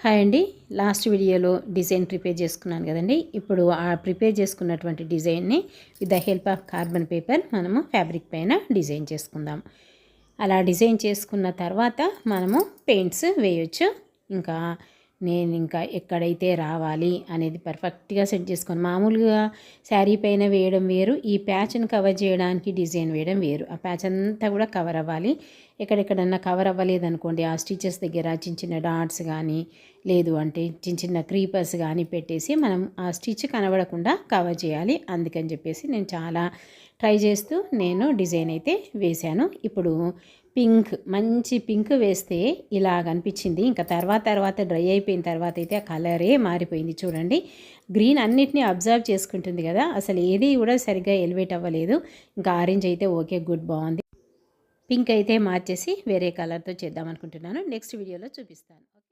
Hi అండి. Last వీడియోలో design prepare చేసుకున్నాను కదండి. ఇప్పుడు ఆ ప్రిపేర్ చేసుకున్నటువంటి డిజైన్ని with the help of carbon paper మనము ఫ్యాబ్రిక్ పైన డిజైన్ చేసుకుందాం. అలా డిజైన్ చేసుకున్న తర్వాత మనము పెయింట్స్ వేయొచ్చు. ఇంకా నేను ఇంకా ఎక్కడైతే రావాలి అనేది పర్ఫెక్ట్గా సెట్ చేసుకొని మామూలుగా శారీ పైన వేయడం వేరు ఈ ప్యాచ్ని కవర్ చేయడానికి డిజైన్ వేయడం వేరు. ఆ ప్యాచ్ అంతా కూడా కవర్ అవ్వాలి. ఎక్కడెక్కడన్నా కవర్ అవ్వలేదు అనుకోండి ఆ స్టిచెస్ దగ్గర చిన్న చిన్న డాట్స్ కానీ లేదు అంటే చిన్న చిన్న క్రీపర్స్ కానీ పెట్టేసి మనం ఆ స్టిచ్ కనబడకుండా కవర్ చేయాలి. అందుకని చెప్పేసి నేను చాలా ట్రై చేస్తూ నేను డిజైన్ అయితే వేశాను. ఇప్పుడు పింక్ మంచి పింక్ వేస్తే ఇలా కనిపించింది ఇంకా తర్వాత తర్వాత డ్రై అయిపోయిన తర్వాత అయితే ఆ కలరే మారిపోయింది. చూడండి గ్రీన్ అన్నిటినీ అబ్జర్వ్ చేసుకుంటుంది కదా అసలు ఏది కూడా సరిగ్గా ఎలివేట్ అవ్వలేదు. ఇంకా ఆరెంజ్ అయితే ఓకే గుడ్ బాగుంది. పింక్ అయితే మార్చేసి వేరే కలర్తో చేద్దాం అనుకుంటున్నాను. నెక్స్ట్ వీడియోలో చూపిస్తాను.